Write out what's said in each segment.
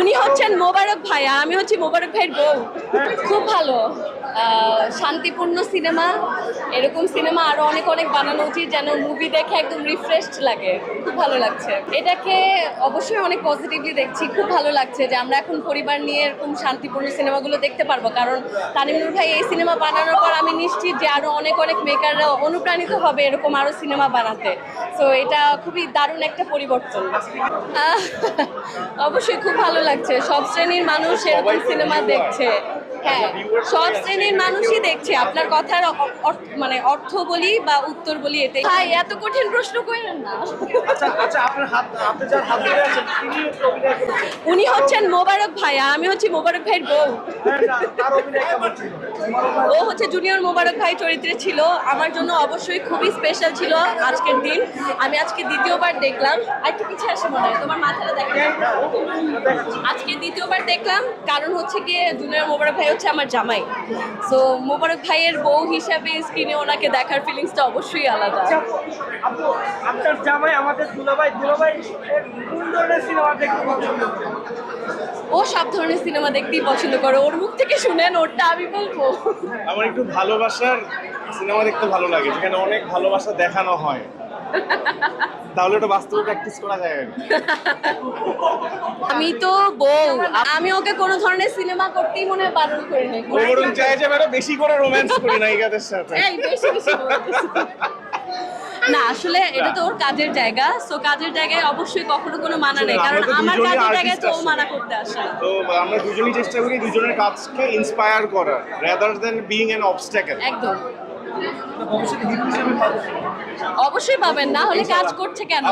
উনি হচ্ছেন মোবারক ভাইয়া, আমি হচ্ছি মোবারক ভাইয়ের বউ। খুব ভালো। শান্তিপূর্ণ সিনেমা, এরকম সিনেমা আরও অনেক অনেক বানানো উচিত যেন মুভি দেখে একদম রিফ্রেশড লাগে। খুব ভালো লাগছে। এটাকে অবশ্যই অনেক পজিটিভলি দেখছি। খুব ভালো লাগছে যে আমরা এখন পরিবার নিয়ে এরকম শান্তিপূর্ণ সিনেমাগুলো দেখতে পারব। কারণ তানিমুর ভাই এই সিনেমা বানানোর পর আমি নিশ্চিত যে আরও অনেক অনেক মেকাররা অনুপ্রাণিত হবে এরকম আরও সিনেমা বানাতে। তো এটা খুবই দারুণ একটা পরিবর্তন। অবশ্যই খুব ভালো লাগছে। সব শ্রেণির মানুষ এরকম সিনেমা দেখছে। হ্যাঁ সব শ্রেণির মানুষই দেখছে। আপনার কথার মানে অর্থ বলি বা উত্তর বলি এটাই। ভাই এত কঠিন প্রশ্ন করেন না। আচ্ছা আচ্ছা আপনার হাত আপনি যার হাত ধরে আছেন তিনি উনি হচ্ছেন মোবারক ভাইয়া আমি হচ্ছি মোবারক ভাইয়ের বউ। ও হচ্ছে জুনিয়র মোবারক ভাই চরিত্রে ছিল। আমার জন্য অবশ্যই খুবই স্পেশাল ছিল আজকের দিন। আমি আজকে দ্বিতীয়বার দেখলাম। আর একটু পিছিয়ে আসে মনে হয় তোমার মাথাটা দেখেন আজকে দ্বিতীয়বার দেখলাম কারণ হচ্ছে গিয়ে জুনিয়র মোবারক ভাই হচ্ছে আমার জামাই। সো মোবারক ভাইয়ের বউ হিসাবে স্ক্রিনে ওনাকে দেখার ফিলিংসটা অবশ্যই আলাদা। আচ্ছা, আপনার জামাই আমাদের দুলাভাই দুলাভাই সিনেমা দেখতে? ও সব ধরনের সিনেমা দেখতেই পছন্দ করে। ওর মুখ থেকে শুনেন ওরটা আমি বলব। আমার একটু ভালোবাসার সিনেমা দেখতে ভালো লাগে যেখানে অনেক ভালোবাসা দেখানো হয়। তাহলে ওটা বাস্তবে প্র্যাকটিস করা যায়। আমি তো বউ আমি ওকে কোনো ধরনের সিনেমা করতেই মনে হয় বারণ করি নাই। বরং চাই যে বেশি করে রোম্যান্স করি নায়িকাদের সাথে। এই বেশি বেশি। না আসলে এটা তো ওর কাজের জায়গা। সো কাজের জায়গায় অবশ্যই কখনো কোনো মানা নেই। কারণ আমার কাজের জায়গায় তো মানা করতে আসে তো আমরা দুজনেই চেষ্টা করি দুজনের কাজকে ইন্সপায়ার করার rather than being an obstacle একদম। হিরো অবশ্যই পাবেন না হলে কাজ করছে কেন?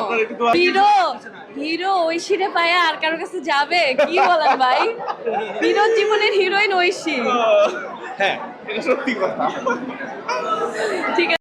হিরো হিরো ঐশীরে পায় আর কারোর কাছে যাবে? কি বলেন ভাই? হিরোর জীবনের হিরোইন ঐশী। হ্যাঁ সত্যি কথা। ঠিক আছে।